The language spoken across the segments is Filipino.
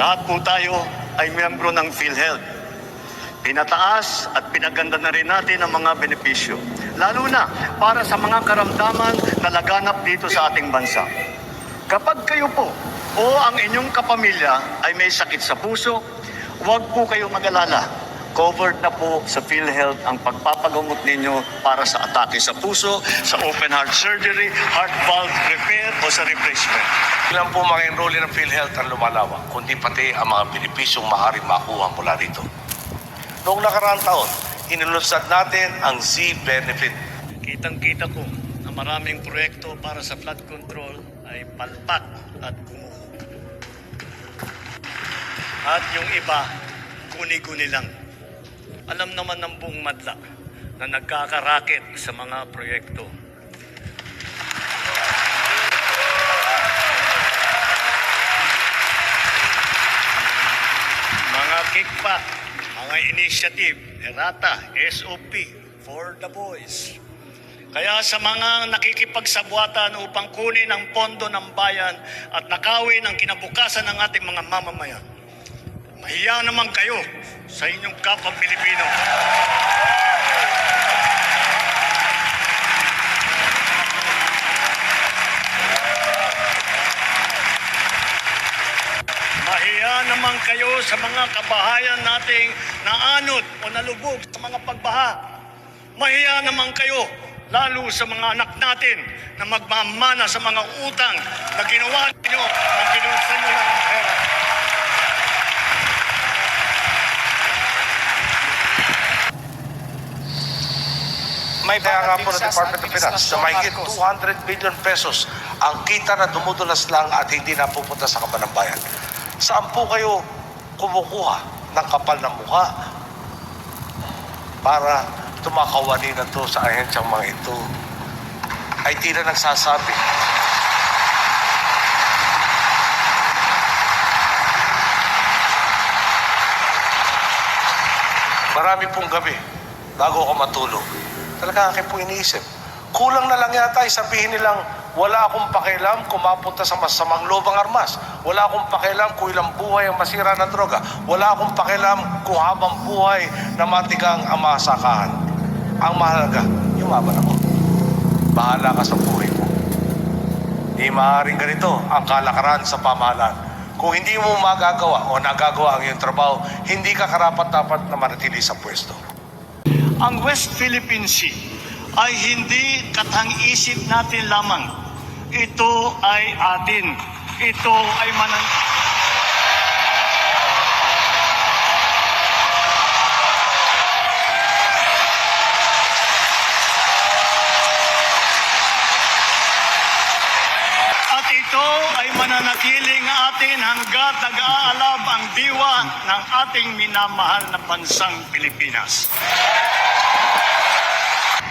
Lahat po tayo ay miyembro ng PhilHealth. Pinataas at pinaganda na rin natin ang mga benepisyo. Lalo na para sa mga karamdaman na laganap dito sa ating bansa. Kapag kayo po o ang inyong kapamilya ay may sakit sa puso, huwag po kayo mag-alala. Covered na po sa PhilHealth ang pagpapagamot ninyo para sa atake sa puso, sa open heart surgery, heart valve repair o sa replacement. Ilan po mga enrollee ng PhilHealth ang lumalawak, kundi pati ang mga benepisyong maaaring makuha mula rito. Noong nakaraang taon, inilunsad natin ang Z-Benefit. Kitang-kita ko na maraming proyekto para sa flood control ay palpak at gumuho. At yung iba, guni-guni lang. Alam naman ng buong madla na nagkakaraket sa mga proyekto. Mga kickback, mga initiative, errata, SOP, for the boys. Kaya sa mga nakikipagsabwatan upang kunin ang pondo ng bayan at nakawin ang kinabukasan ng ating mga mamamayan, mahiya naman kayo sa inyong kapwa Pilipino. Mahiya naman kayo sa mga kabahayan nating naanod o nalubog sa mga pagbaha. Mahiya naman kayo lalo sa mga anak natin na magmamana sa mga utang na ginawa ninyo na binulsa nyo lang ang pera. May kaya nga po ng Department of Finance na mahigit 200 billion pesos ang kita na dumudulas lang at hindi napupunta sa kaban ng bayan. Saan po kayo kumukuha ng kapal ng mukha para tumakawani na to sa ahensyang mga ito ay tila nagsasabi Marami pong gabi bago ako matulog. Talaga akin po iniisip. Kulang na lang yata sabihin nilang wala akong pakialam kung mapunta sa masamang lobang armas. Wala akong pakialam kung ilang buhay ang masira ng droga. Wala akong pakialam kung habang buhay na matigang ang masakahan. Ang mahalaga, yumaman ako. Bahala ka sa buhay mo. Di maaaring ganito ang kalakaran sa pamahalaan. Kung hindi mo magagawa o nagagawa ang iyong trabaho, hindi ka karapat-dapat na manatili sa pwesto. Ang West Philippine Sea ay hindi katang-isip natin lamang. Ito ay atin. Ito ay manan... At ito ay mananatiling atin hanggat nag-aalab ang diwa ng ating minamahal na bansang Pilipinas.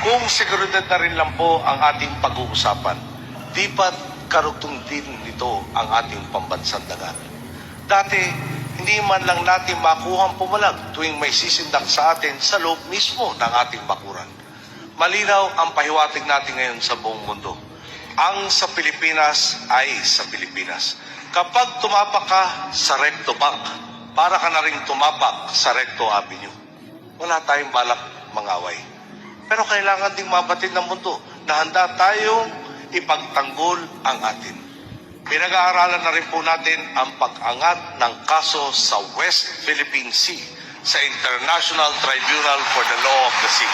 Kung seguridad na rin lang po ang ating pag-uusapan, di ba't karugtong din nito ang ating pambansang dagat? Dati, hindi man lang natin makuha ang pumalag tuwing may sisindak sa atin sa loob mismo ng ating bakuran. Malinaw ang pahiwatig natin ngayon sa buong mundo. Ang sa Pilipinas ay sa Pilipinas. Kapag tumapak ka sa Recto Bank, para ka na rin tumapak sa Recto Avenue. Wala tayong balak mangaway. Pero kailangan ding mabatid ng mundo na handa tayong ipagtanggol ang atin. Pinag-aaralan na rin po natin ang pag-angat ng kaso sa West Philippine Sea sa International Tribunal for the Law of the Sea.